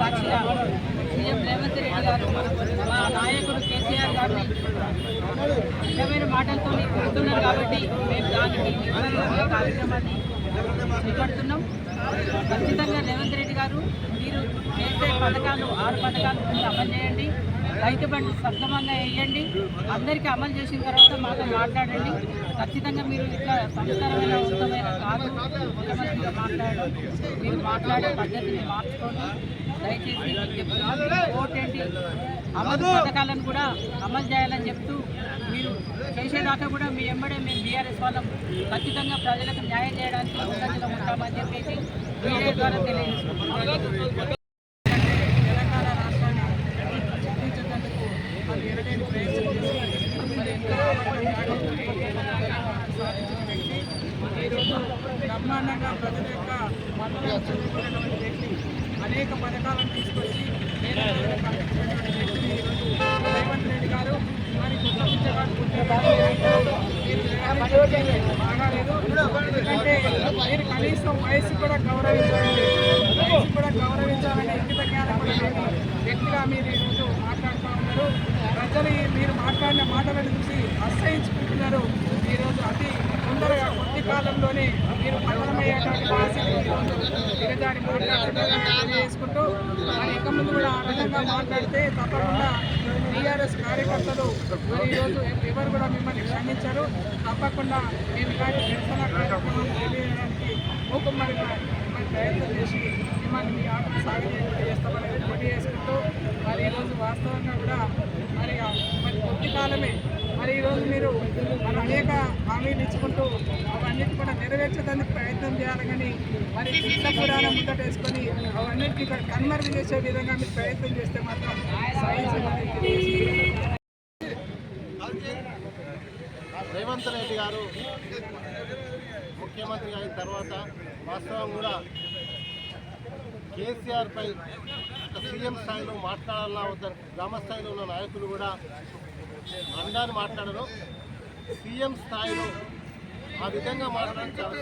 సాక్షిగా గారు మా నాయకుడు కేసీఆర్ గారిని నిజమైన మాటలతో కొడుతున్నారు కాబట్టి మేము దానికి కార్యక్రమాన్ని చేపడుతున్నాం. ఖచ్చితంగా రేవంత్ రెడ్డి గారు మీరు చేసే పథకాలు ఆరు పథకాలు అమలు చేయండి. రైతు బండి సక్రమంగా వేయండి. అందరికీ అమలు చేసిన తర్వాత మాతో మాట్లాడండి. ఖచ్చితంగా మీరు ఇట్లా సంస్కారమైన ఉత్తమైన కాదు. ముఖ్యమంత్రిగా మాట్లాడడం. మీరు మాట్లాడే పద్ధతిని మార్చుకోండి. దయచేసి ఓటేంటి అమలు పథకాలను కూడా అమలు చేయాలని చెప్తూ మీరు చేసేదాకా కూడా మీ ఎంబడే మేము బీఆర్ఎస్ వాళ్ళం ఖచ్చితంగా ప్రజలకు న్యాయం చేయడానికి ముందంజలో ఉంటామని చెప్పేసి మీడియా ద్వారా తెలియజేస్తున్నాం. తెలంగాణ రాష్ట్రాన్ని సృష్టించేందుకు మరి ఎనలేని ప్రయత్నం చేసి మరి ఎంతో సాధించిన వ్యక్తి ఈరోజు బ్రహ్మాండంగా ప్రజల యొక్క వ్యక్తి అనేక పథకాలను తీసుకొచ్చి రేవంత్ రెడ్డి గారు మరి కొత్త పిచ్చగాడు బాగాలేదు. ఎందుకంటే మీరు కనీసం వయసు కూడా గౌరవించాలండి వయసు కూడా గౌరవించాలని ఇంగిత జ్ఞానం వ్యక్తిగా మీరు ఈరోజు మాట్లాడుతూ ఉన్నారు. ప్రజలు మీరు మాట్లాడిన మాటలను చూసి అసహించుకుంటున్నారు. ఈరోజు అతి తొందరగా కొద్ది కాలంలోనే మీరు పతనమయ్యేటువంటి పరిస్థితి ఈరోజు దిగజారి మాట్లాడుతున్నారని తెలియజేసుకుంటూ మరి ఇక ముందు కూడా ఆ విధంగా మాట్లాడితే తప్పకుండా టీఆర్ఎస్ కార్యకర్తలు మరి ఈరోజు ఎవరు కూడా మిమ్మల్ని క్షమించరు. తప్పకుండా మేము ఇలాంటి నిరసన కార్యక్రమం తెలియజేయడానికి మూకుమ్మడి మరి ప్రయత్నం చేసి మిమ్మల్ని మీ ఆటలు సాగేటట్టు చేస్తామని తెలియజేసుకుంటూ మరి ఈరోజు వాస్తవంగా కూడా మరి మరి కొద్ది కాలమే మరి ఈరోజు మీరు మన అనేక హామీలు ఇచ్చుకుంటూ అవన్నిటి కూడా నెరవేర్చడానికి ప్రయత్నం చేయాలి కానీ మరి చిన్న ముందట వేసుకొని అవన్నిటిని ఇక్కడ కన్వర్ట్ చేసే విధంగా మీరు ప్రయత్నం చేస్తే మాత్రం సాధించమని రేవంత్ రెడ్డి గారు ముఖ్యమంత్రి అయిన తర్వాత వాస్తవం కూడా కేసీఆర్పై సీఎం స్థాయిలో మాట్లాడాలా వద్దని గ్రామ స్థాయిలో ఉన్న నాయకులు కూడా అండాన్ని మాట్లాడరు. సీఎం స్థాయిలో ఆ విధంగా మాట్లాడడం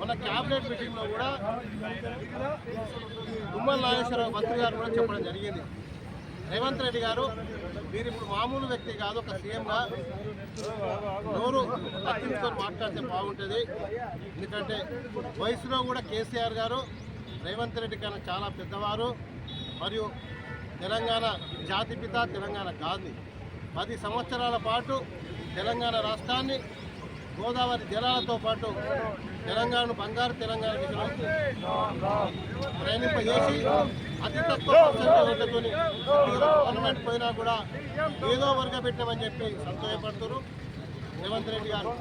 మన క్యాబినెట్ మీటింగ్లో కూడా తుమ్మల నాగేశ్వరరావు మంత్రి గారు కూడా చెప్పడం జరిగింది. రేవంత్ రెడ్డి గారు మీరు ఇప్పుడు మామూలు వ్యక్తి కాదు ఒక సీఎంగా నోరు పత్రికతో మాట్లాడితే బాగుంటుంది. ఎందుకంటే వయసులో కూడా కేసీఆర్ గారు రేవంత్ రెడ్డి కన్నా చాలా పెద్దవారు. మరియు తెలంగాణ జాతిపిత తెలంగాణ గాంధీ. పది సంవత్సరాల పాటు తెలంగాణ రాష్ట్రాన్ని గోదావరి జలాలతో పాటు తెలంగాణను బంగారు తెలంగాణ దిశలో ప్రయాణింపజేసి అతి తక్కువ పర్సెంట్ గవర్నమెంట్ పోయినా కూడా ఏదో వర్గ పెట్టామని చెప్పి సంతోషపడుతున్నారు. రేవంత్ రెడ్డి గారు.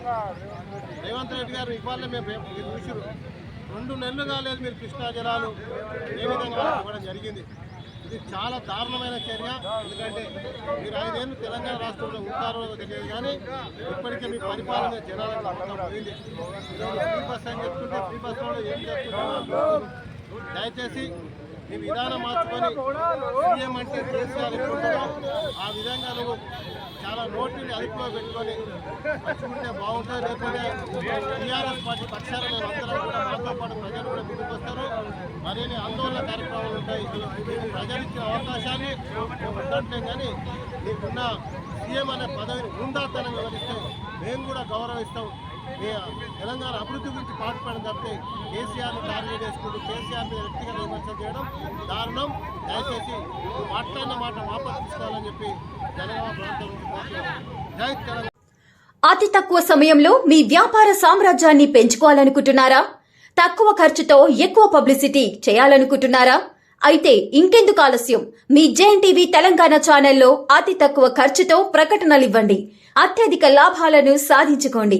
రేవంత్ రెడ్డి గారు ఇవాళ మేము రేపు మీరు రెండు నెలలు కాలేదు మీరు కృష్ణా జలాలు ఏ విధంగా ఇవ్వడం జరిగింది. ఇది చాలా దారుణమైన చర్య. ఎందుకంటే మీరు ఐదేళ్ళు తెలంగాణ రాష్ట్రంలో ఉంటారో తెలియదు కానీ ఇప్పటికే మీ పరిపాలన జనాలకు మొత్తం పోయింది ఫ్రీ బస్ అని చెప్తుంటే ఫ్రీ బస్ ఏం చెప్తున్నారు దయచేసి మీ విధానం మార్చుకొని సీఎం అంటే కేసీఆర్ ఎట్లుంటారో ఆ విధంగా నువ్వు చాలా నోటిని అదుపులో పెట్టుకొని మంచిగుంటే బాగుంటుంది. లేకపోతే టీఆర్ఎస్ పార్టీ పక్షాన మేము అందరం కూడా మాతో పాటు ప్రజలు కూడా ముందుకు వస్తారు. మరిన్ని ఆందోళన కార్యక్రమాలు ఉంటాయి. ప్రజలు ఇచ్చిన అవకాశాన్ని వద్దంటే కానీ నీకున్న సీఎం అనే పదవిని ఉందాతనం వివరిస్తే మేము కూడా గౌరవిస్తాం. తెలంగాణ అభివృద్ధి గురించి పాటుపడడం తప్పితే కేసీఆర్ని టార్గెట్ చేసుకుంటూ కేసీఆర్ మీద వ్యక్తిగత విమర్శ చేయడం దారుణం. దయచేసి మాట్లాడిన మాట వాపసు తీసుకోవాలని చెప్పి జనగామ ప్రాంతం జై తెలంగాణ. అతి తక్కువ సమయంలో మీ వ్యాపార సామ్రాజ్యాన్ని పెంచుకోవాలనుకుంటున్నారా? తక్కువ ఖర్చుతో ఎక్కువ పబ్లిసిటీ చేయాలనుకుంటున్నారా? అయితే ఇంకెందుకు ఆలస్యం? మీ జేఎన్ టీవీ తెలంగాణ ఛానల్లో అతి తక్కువ ఖర్చుతో ప్రకటనలివ్వండి అత్యధిక లాభాలను సాధించుకోండి.